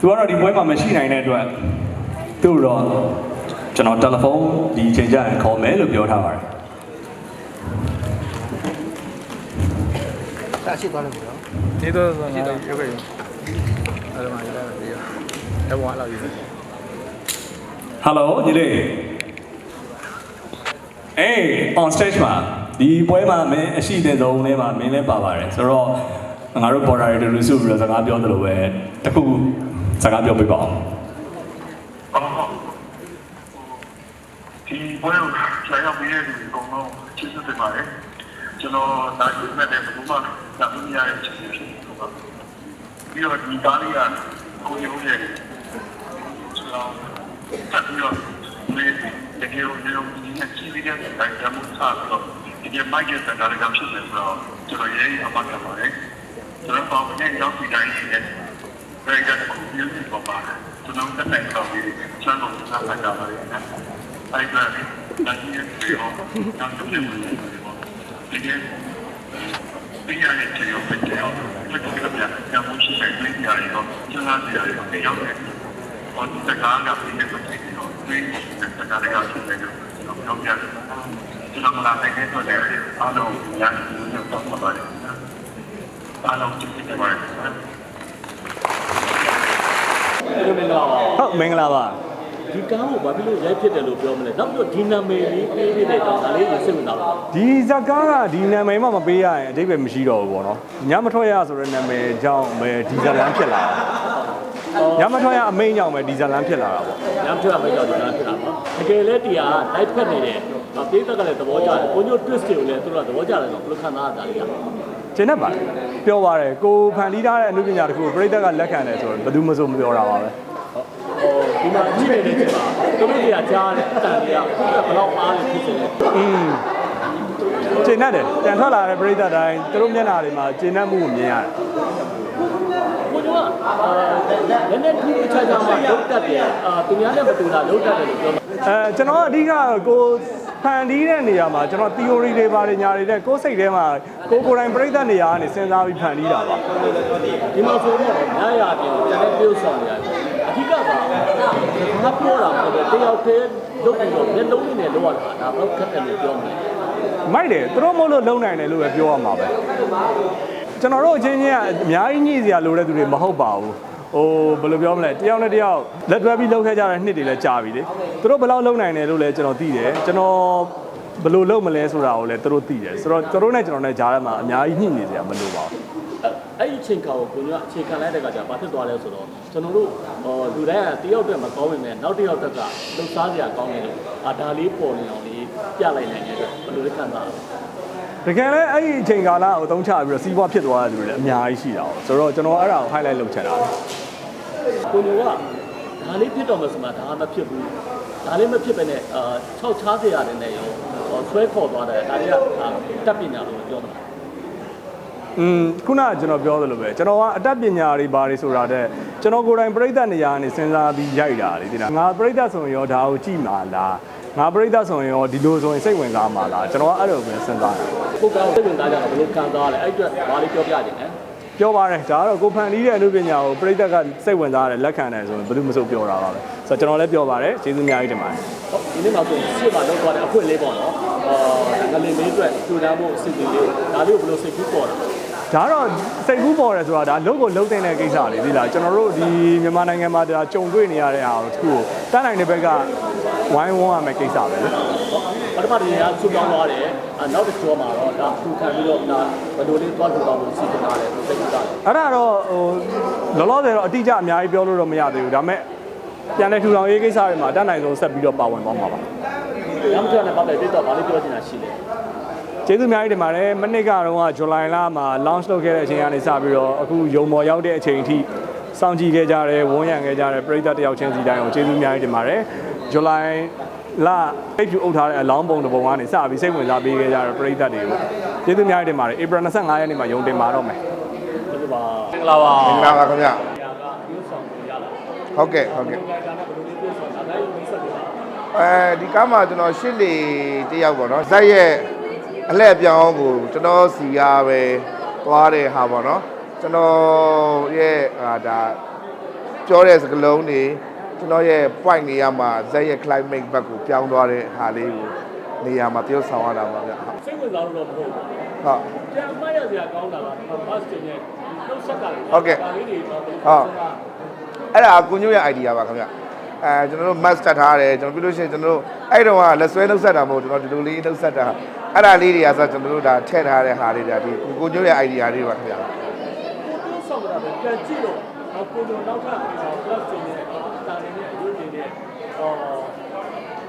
သူကတော့ဒီပွဲမှာမရှိနိုင်တဲ့အတွက်သူ့တော့ကျွန်တော်တယ်လီဖုန်းဒီအချိန်ကျရင်ခေါ်မယ်လို့ပြောထားပါတယ်တာရှိသွားလို့ပြောဒီတော့ဆိုငါရုပ်ခဲ့ရုံအဲ့ဒါမှရတာပြီးတော့အဲ့ဘဝလောက်ယူတယ်ဟယ်လိုညီလေးအေး on stage မှာဒီပွဲမှာမင်းအရှိတဲ့ဆုံးလေးမှာမင်းလည်းပါပါတယ်ဆိုတော့ငါတို့ border တွေလူစုပြီးတော့စကားပြောသလိုပဲတခု စကားပြောပြပါအောင်ဒီဘွဲကိုကြာရောက်ပြီးတဲ့ဒီအကုန်လုံးချစ်စစ်တင်ပါတယ်ကျွန်တော်ဒါကြည့်မဲ့တဲ့ဘုမနာမည်ရတဲ့ချစ်စစ်ဖြစ်နေတာပါပြီးတော့ဒီကားလေးကကိုရုံးရဲ့ကျွန်တော်တက်ပြီးတော့ဒီတကယ်လို့ဒီလိုဒီနဲ့ကြည့်ပြီးတဲ့တိုင်းတမှုစားပြီးတော့ဒီကမိုက်ကစတာလည်းဖြစ်နေဆိုတော့ကျွန်တော်ရေးအမှတ်ထားပါတယ်ကျွန်တော်ပေါ့နဲ့ရောက်ပြီးတိုင်းနေတ ယ်ဒါကကိုရုံးရဲ့ပါပါတယ်ကျွန်တော်တက်နိုင်တော့ပြီးချမ်းတော်စားကြတာပါတယ်နော်အဲ့ဒါဒါကြီးရဲ့ပြောတာတူနေမှာဒီကဒီရတဲ့ကျေရောပဲကျေရောဘယ်လိုလဲဗျာညမရှိတဲ့ပြည်ရရောကျလာစီရရောနေရောက်တယ်ဟောဒီတကားကပြည်နေပတ်တယ်ရောဒီတကားတွေကဖြစ်တယ်ရောကျွန်တော်ပြောပြတယ်ကျွန်တော်လာတဲ့ဆိုတဲ့အားလုံးညာကျွန်တော်တော့ပါတယ်အားလုံးကြည့်ကြပါမ ယ်ဒီလိုမင်္ဂလာပါဟုတ်မင်္ဂလာပါဒီကားကိုဘာဖြစ်လို့ရိုက်ဖြစ်တယ်လို့ပြောမလဲနောက်ပြီးတော့ဒီနာမည်လေးပေးပေးတဲ့ကောင်ဒါလေးကိုစိတ်ဝင်စားပါဒီဇကားကဒီနာမည်မှမပေးရရင်အတိတ်ပဲမရှိတော့ဘူးပေါ့နော်ညမထွက်ရဆိုတဲ့နာမည်ကြောင့်ပဲဒီဇလန်ဖြစ်လာတာညမထွက်ရအမိန်ကြောင့်ပဲဒီဇလန်ဖြစ်လာတာပေါ့ညမထွက်မယ့်ကြောင့်ဒီကားဖြစ်တာပါတကယ်လဲတီးကလိုက်ဖက်နေတယ်ပေးသက်ကလည်းသဘောကျတယ်ကိုညို twist တွေကိုလည်းသူတို့ကသဘောကျတယ်ဆိုဘယ်လိုခံစားရတာလဲ ကျင်းတတ်ပါတယ်ပြောပါတယ်ကိုဖန်တီးထားတဲ့အမှုပညာတစ်ခုကိုပြိတ္တကလက်ခံတယ်ဆိုတော့ဘယ်သူမှမပြောတာပါပဲဟိုဒီမှာကြည့်နေတဲ့ချိန်မှာသူတို့တွေကကြားတယ်အတန်တွေကဘယ်တော့အားလဲဖြစ်နေလဲอืมကျင်းတတ်တယ်တန်ထွက်လာတဲ့ပြိတ္တတိုင်းသူတို့မျက်နှာတွေမှာကျင်းတတ်မှုကိုမြင်ရတယ်ကိုညိုကအာလည်းနဲ့ဒီအချက်ကြောင့်မှလုံးတက်တယ်အာသူများနဲ့မတူတာလုံးတက်တယ်လို့ပြောမှာအဲကျွန်တော်အဓိကကို ဖန်တီးတဲ့နေရာမှာကျွန်တော် theory တွေပါတယ်ညာတွေတဲ့ကိုယ်စိတ်ထဲမှာကိုကိုယ်တိုင်ပြိတ္တနေရာကနေစဉ်းစားပြီးဖန်တီးတာပါဒီမှာဆိုတော့ညရာပြင်ကိုပြန်ပြုတ်ဆောင်နေရတယ်အဓိကကဘာပြောတာမဟုတ်ဘူးတယောက်တည်းလုပ်ပြီးတော့မျက်လုံးနဲ့လောက်ရတာဒါတော့ခက်တယ်လို့ပြောမှာမိုက်တယ်သူတို့မဟုတ်လို့လုံနိုင်တယ်လို့ပဲပြောရမှာပဲကျွန်တော်တို့အချင်းချင်းကအများကြီးညှိစရာလိုတဲ့သူတွေမဟုတ်ပါဘူး ဟိုဘယ်လိုပြောမလဲတယောက်နဲ့တယောက်လက်တွဲပြီးလှုပ်ခဲ့ကြတဲ့နှစ်တွေလည်းကြာပြီလေသူတို့ဘယ်လောက်လုံနိုင်တယ်လို့လည်းကျွန်တော်သိတယ်ကျွန်တော်ဘယ်လိုလုပ်မလဲဆိုတာကိုလည်းသူတို့သိတယ်ဆိုတော့သူတို့နဲ့ကျွန်တော်နဲ့ကြားထဲမှာအများကြီးညှိနေစရာမလိုပါဘူးအဲ့ဒီအချိန်ခါကိုကိုညအခြေခံလိုက်တဲ့ကကြာဘာဖြစ်သွားလဲဆိုတော့ကျွန်တော်တို့ဟောလူတိုင်းကတယောက်တည်းမကောင်းနေနဲ့နောက်တစ်ယောက်တက်ကလှုပ်ရှားစရာကောင်းနေလို့အာဒါလေးပေါ်နေအောင်လေးပြလိုက်နိုင်တဲ့အတွက်ဘယ်လိုလဲခံစားရလဲ တကယ်လည်းအဲ့ဒီအချိန်ကာလကိုအသုံးချပြီးတော့စီးပွားဖြစ်သွားတဲ့လူတွေလည်းအများကြီးရှိတာ哦ဆိုတော့ကျွန်တော်အဲ့ဒါကို highlight လုပ်ချင်တာ ကိုညကဒါလေးဖြစ်တော့မှဆိုမှဒါမဖြစ်ဘူးဒါလေးမဖြစ်ပဲနဲ့အာ6ချားစရာတွေနဲ့ရောဟောဆွဲခေါ်သွားတယ်ဒါတွေကတက်ပညာလို့ပြောမှာ อืมခုနကကျွန်တော်ပြောသလိုပဲကျွန်တော်ကအတတ်ပညာတွေဘာတွေဆိုတာတဲ့ကျွန်တော်ကိုယ်တိုင်ပြိဿနေရာကနေစဉ်းစားပြီးရိုက်တာလေဒီလားငါပြိဿဆိုရင်ရောဒါကိုကြည့်မှာလားငါပြိဿဆိုရင်ရောဒီလိုဆိုရင်စိတ်ဝင်စားမှာလားကျွန်တော်ကအဲ့လိုပဲစဉ်းစားတ ယ်ကိုယ်ကောင်စိတ်ဝင်စားကြတော့ဘယ်လိုခံစားရလဲအဲ့အတွက်ဘာလေးပြောပြခြင်းလဲပြောပါတယ်ဒါကတော့ကိုဖန်တီးတဲ့အမှုပညာကိုပြိဿကစိတ်ဝင်စားတယ်လက်ခံတယ်ဆိုရင်ဘယ်သူမှမဆိုပြောတာပါပဲဆိုတော့ကျွန်တော်လည်းပြောပါတယ်ကျေးဇူးအများကြီးတင်ပါတယ်ဟုတ်ဒီနေ့မှဆိုရှေ့မှာလောက်သွားတဲ့အခွင့်လေးပေါ့နော်အာငလင်လေးအတွက်ထူတန်းဖို့အစီအစဉ်လေးဒါလေးကိုဘယ်လိုစိတ်ကူးပေါ်တာ ဒါတော့စိတ်ကူးပေါ်တယ်ဆိုတာဒါလုံးကိုလုံးတဲ့ကိစ္စလေးဒီလားကျွန်တော်တို့ဒီမြန်မာနိုင်ငံမှာဒါကြုံတွေ့နေရတဲ့ဟာကိုတစ်ခုကိုတန်းနိုင်တဲ့ဘက်ကဝိုင်းဝန်းရမယ့်ကိစ္စပဲလေပထမတည်းကဆူတောင်းသွားတယ်အနောက်တစ်ကျော်မှာတော့ဒါထူခံပြီးတော့ဒါဘယ်လိုလေးသွားထူတောင်းဖို့စီစဉ်ထားတယ်ဆိုစိတ်ကူးတာတယ်အဲ့ဒါတော့ဟိုလောလောဆယ်တော့အတိအကျအများကြီးပြောလို့တော့မရသေးဘူးဒါပေမဲ့ပြန်လဲထူထောင်ရေးကိစ္စတွေမှာတန်းနိုင်ဆုံးဆက်ပြီးတော့ပါဝင်သွားမှာပါရမ်းချန်နဲ့ပတ်သက်ပြီးတော့ဘာလေးပြောချင်တာရှိလဲ ကျေးဇူးအများကြီးတင်ပါတယ်မနစ်ကတော့ကဇူလိုင်လမှာ launch လုပ်ခဲ့တဲ့အချိန်ကနေစပြီးတော့အခုရုံပေါ်ရောက်တဲ့အချိန်အထိစောင့်ကြည့်ခဲ့ကြတယ်ဝန်းရံခဲ့ကြတယ်ပရိသတ်တယောက်ချင်းစီတိုင်းကိုကျေးဇူးအများကြီးတင်ပါတယ်ဇူလိုင်လအိပ်ဖြူအုပ်ထားတဲ့အလောင်းပုံတစ်ပုံကနေစပြီးစိတ်ဝင်စားပေးခဲ့ကြတဲ့ပရိသတ်တွေကိုကျေးဇူးအများကြီးတင်ပါတယ်ဧပြီ25ရက်နေ့မှာရုံတင်ပါတော့မယ်ဒီလိုပါမင်္ဂလာပါမင်္ဂလာပါခင်ဗျညာကဒီဆောင်ကိုရလာဟုတ်ကဲ့ဟုတ်ကဲ့ဒါကဘယ်လိုလေးပြောဆောင်ဒါလည်းမိတ်ဆက်ပြပါအဲဒီကားမှာကျွန်တော်ရှစ်လီတယောက်ပေါ့နော်ဇက်ရဲ့ အလှည့်ပြောင်းကိုကျွန်တော်စီကပဲသွားတဲ့ဟာပေါ့နော်ကျွန်တော်ရဲ့ဟာဒါပြောတဲ့စကားလုံးတွေကျွန်တော်ရဲ့ point နေရာမှာဇက်ရဲ့ climate ဘက်ကိုပြောင်းသွားတဲ့ဟာလေးကိုနေရာမှာတရုပ်ဆောင်ရတာပါဗျဟုတ်စိတ်ဝင်စားလို့တော့မဟုတ်ဘူးဟုတ်ပြန်အမှတ်ရစရာကောင်းတာကဘတ်စတင်ရဲ့နှုတ်ဆက်ကလေးဟုတ်ကဲ့ဒါလေးတွေတော့ဟုတ်အဲ့ဒါကိုညို့ရဲ့ idea ပါခင်ဗျအဲကျွန်တော်တို့ mask တက်ထားတယ်ကျွန်တော်ပြီးလို့ရှိရင်ကျွန်တော်တို့အဲ့တုန်းကလက်ဆွဲနှုတ်ဆက်တာမဟုတ်ကျွန်တော်ဒီလိုလေးနှုတ်ဆက်တာ အဲ့ဒါလေးတွေကဆိုကျွန်တော်တို့ဒါထည့်ထားတဲ့ဟာလေးတွေဒီကိုညို့ရဲ့ idea လေးပါခင်ဗျကိုတိုးဆောင်တာပဲပြန်ကြည့်တော့ကိုတို့နောက်ထပ် plus တင်ရဲ့တာနေနဲ့အယုတ်တင်ရဲ့ဟော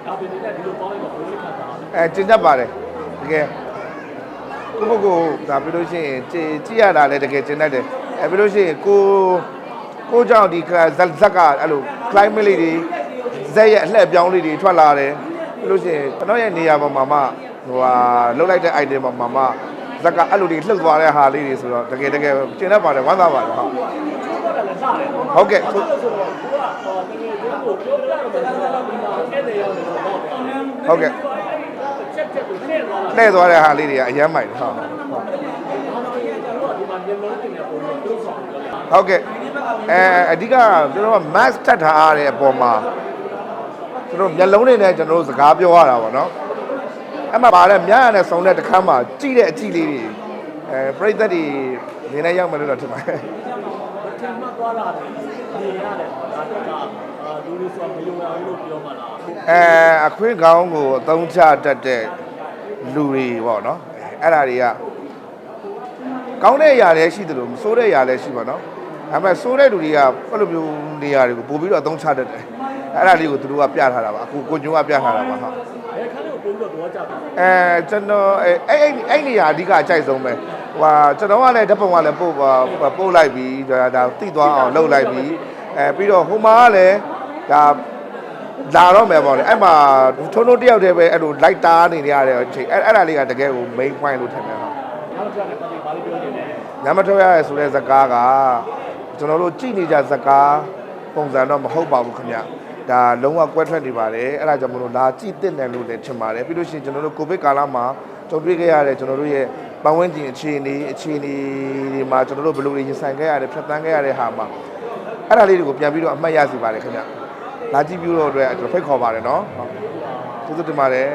ဒါပေမဲ့ဒီလိုပေါင်းလိုက်တော့ဘယ်လိုခံစားလဲအဲကျင်တတ်ပါတယ်တကယ်ကိုကိုကိုဒါပြီးလို့ရှိရင်ကြည်ကြည့်ရတာလည်းတကယ်ကျင်တတ်တယ်အဲပြီးလို့ရှိရင်ကိုကိုကြောင့်ဒီဇက်ဇက်ကအဲ့လို climate လေးတွေဇက်ရဲ့အလှည့်ပြောင်းလေးတွေထွက်လာတယ်ပြီးလို့ရှိရင်ကျွန်တော်ရဲ့နေရာပေါ်မှာမှ ဟိုဟာလှုပ်လိုက်တဲ့ item ပေါ်မှာမှဇက်ကအဲ့လိုတွေလှုပ်သွားတဲ့ဟာလေးတွေဆိုတော့တကယ်တကယ်ကျင်တတ်ပါတယ်ဝမ်းသာပါတယ်ဟုတ်ချိုးတော့လည်းစားတယ်ဟုတ်ကဲ့ဆိုတော့ကိုကဟောတကယ်ကိုပြောပြရမယ်ဆိုတော့ဒီမှာအဲ့တဲ့ရောက်နေတော့ပေါ့ဟုတ်ကဲ့ချက်ချက်ကိုနဲ့သွားတာလှည့်သွားတဲ့ဟာလေးတွေကအယမ်းမိုက်တယ်ဟုတ်ဒီမှာမျက်လုံးတင်တဲ့ပုံကိုတိုးဆောင်ကြတယ်ဟုတ်ကဲ့အဲအဓိကကျွန်တော်က mask ထပ်ထားရတဲ့အပေါ်မှာကျွန်တော်မျက်လုံးတွေနဲ့ကျွန်တော်တို့စကားပြောရတာပေါ့နော် အဲ့မှာပါတဲ့မြရနဲ့ဆုံတဲ့တစ်ခါမှကြည့်တဲ့အကြည့်လေးတွေအဲပြိသက်တွေနေနဲ့ရောက်မယ်လို့တော့ထင်ပါတယ်ထင်မှတ်သွားတာနေရတယ်ဒါတော့ကအာလူတွေဆိုမယုံရဘူးလို့ပြောမှလားအဲအခွင့်ကောင်းကိုအသုံးချတတ်တဲ့လူတွေပေါ့နော်အဲ့ဒါတွေကကောင်းတဲ့အရာလည်းရှိတယ်လို့မဆိုးတဲ့အရာလည်းရှိပါတော့ဒါပေမဲ့ဆိုးတဲ့လူတွေကအဲ့လိုမျိုးနေရာတွေကိုပို့ပြီးတော့အသုံးချတတ်တယ်အဲ့ဒါလေးကိုသူတို့ကပြထားတာပါအခုကိုညိုကပြထားတာပါဟုတ်ဘယ်ခါလေးကို ပုံပြီးတော့ကြတယ်အဲကျွန်တော်အဲအဲ့အဲ့အဲ့နေရာအဓိကအကြိုက်ဆုံးပဲဟိုဟာကျွန်တော်ကလည်းဓာတ်ပုံကလည်းပို့ပါပို့လိုက်ပြီးဒါဒါတိသွားအောင်လုပ်လိုက်ပြီးအဲပြီးတော့ဟိုမှာကလည်းဒါလာတော့မယ်ပေါ့လေအဲ့မှာထုံထုံတယောက်တည်းပဲအဲ့လိုလိုက်တားနေရတဲ့အချိန်အဲ့အဲ့ဒါလေးကတကယ်ကို main point လို့ထင်တယ်ဟုတ်နောက်ကြတယ်ပတ်ပြီးဘာလို့ပြောနေလဲညမထွက်ရရဲဆိုတဲ့ဇကားကကျွန်တော်တို့ကြည့်နေကြဇကားပုံစံတော့မဟုတ်ပါဘူးခင်ဗျ ဒါလုံးဝကွဲထွက်နေပါတယ်အဲ့ဒါကြောင့်မလို့လာကြည့်တဲ့တယ်လို့လည်းထင်ပါတယ်ပြီးလို့ရှိရင်ကျွန်တော်တို့ကိုဗစ်ကာလမှာကြုံတွေ့ခဲ့ရတဲ့ကျွန်တော်တို့ရဲ့ပတ်ဝန်းကျင်အခြေအနေအခြေအနေတွေမှာကျွန်တော်တို့ဘယ်လိုတွေရင်ဆိုင်ခဲ့ရတယ်ဖြတ်သန်းခဲ့ရတဲ့ဟာမှာအဲ့ဒါလေးတွေကိုပြန်ပြီးတော့အမှတ်ရစီပါတယ်ခင်ဗျလာကြည့်ပြီးတော့အတွက်ကျွန်တော်ဖိတ်ခေါ်ပါတယ်နော်ဟုတ်ကျေးဇူးတင်ပါတယ်